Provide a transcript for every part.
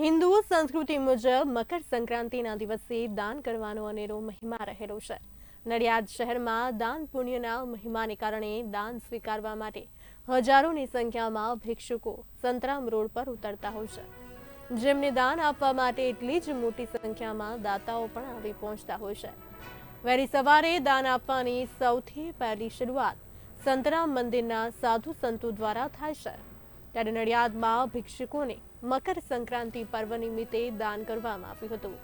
હિન્દુ સંસ્કૃતિ મુજબ મકર સંક્રાંતિના દિવસે દાન કરવાનો અનેરો મહિમા રહેલો છે. નડિયાદ શહેરમાં દાન પુણ્યના મહિમાને કારણે દાન સ્વીકારવા માટે હજારોની સંખ્યામાં ભિક્ષુકો સંતરામ રોડ પર ઉતરતા હોય છે. જેમને દાન આપવા માટે એટલી જ મોટી સંખ્યામાં દાતાઓ પણ આવી પહોંચતા હોય છે. વહેલી સવારે દાન આપવાની સૌથી પહેલી શરૂઆત સંતરામ મંદિરના સાધુ સંતો દ્વારા થાય છે. ત્યારે નડિયાદમાં ભિક્ષુકોને મકર સંક્રાંતિ પર્વ નિમિત્તે દાન કરવામાં આવ્યું હતું.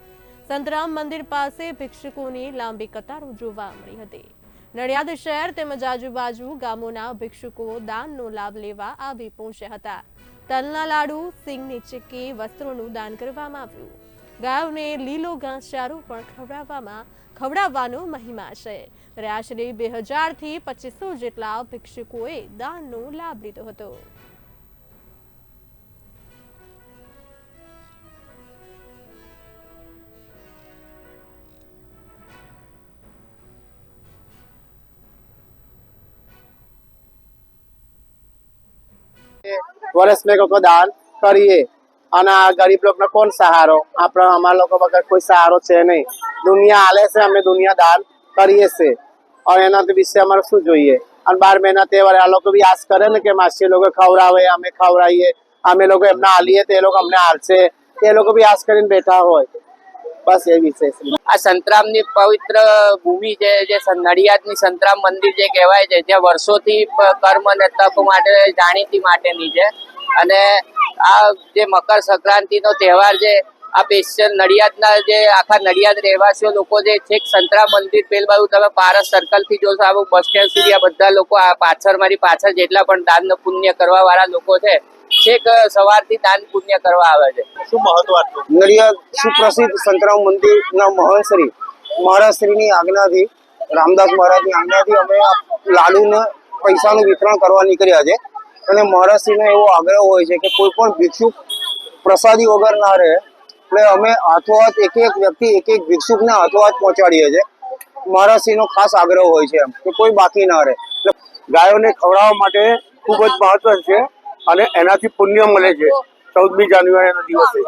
સંતરામ મંદિર પાસે ભિક્ષુકોની લાંબી કતારો જોવા મળી હતી. નડિયાદ શહેર તેમજ આજુબાજુ ગામોના ભિક્ષુકો દાનનો લાભ લેવા આવી પહોંચ્યા હતા. તલના લાડુ, સિંગની ચીક્કી, વસ્ત્રોનું દાન કરવામાં આવ્યું. ગાયોને લીલો ઘાસચારો પણ ખવડાવવામાં, ખવડાવવાનો મહિમા છે. ત્યારે આશરે બે હજારથી પચીસો જેટલા ભિક્ષુકોએ દાનનો લાભ લીધો હતો. વર્ષ મેં કોઈ દાન કરીએ અને આ ગરીબ લોકોને કોણ સહારો આપણે અમારા લોકો વગર કોઈ સહારો છે નહીં દુનિયા હાલે છે અમે દુનિયા દાન કરીએ છે અને એના વિશે અમારે શું જોઈએ અને બાર મહિના તહેવાર આ લોકો બી આશ કરે ને કે માસી લોકો ખવડાવે અમે ખવડાવીએ અમે લોકો એમને હાલીએ તો એ લોકો અમને હાલશે એ લોકો બી આશ કરીને બેઠા હોય બસ એ વિષય છે આ સંતરામની પવિત્ર ભૂમિ છે જે નડિયાદની સંતરામ મંદિર જે કહેવાય છે, જ્યાં વર્ષોથી કર્મ અને તપ માટે, જાણીતી માટેની છે. અને આ જે મકર સંક્રાંતિનો તહેવાર છે, આ સ્પેશિયલ નડિયાદના જે આખા નડિયાદ રહેવાસીઓ લોકો જે છેક સંતરામ મંદિર પેલ બાજુ તમે પારસ સર્કલથી જોશો આ બસ સ્ટેન્ડ સુધી આ બધા લોકો આ પાછળ મારી પાછળ જેટલા પણ દાન પુણ્ય કરવા વાળા લોકો છે છેક સવારથી દાન પુણ્ય કરવા આવે છે? શું મહત્વ નડિયાદ સુપ્રસિદ્ધ સંતરામ મંદિરના મહંત શ્રી મહારાજ શ્રીની આજ્ઞાથી રામદાસ મહારાજની આજ્ઞાથી અમે લાડુને પૈસાનું વિતરણ કરવા નીકળ્યા છે. અને મહારાજશ્રીનો એવો આગ્રહ હોય છે કે કોઈ પણ ભિક્ષુક પ્રસાદી વગર ના રહે એટલે અમે હાથો હાથ એક એક વ્યક્તિ એક એક ભિક્ષુકને હાથોહાથ પહોંચાડીએ છીએ. મહારાજશ્રીનો ખાસ આગ્રહ હોય છે એમ કે કોઈ બાકી ના રહે. એટલે ગાયોને ખવડાવવા માટે ખૂબ જ મહત્વ છે. અને એનાથી પુણ્ય મળે છે. ચૌદમી જાન્યુઆરીના દિવસે.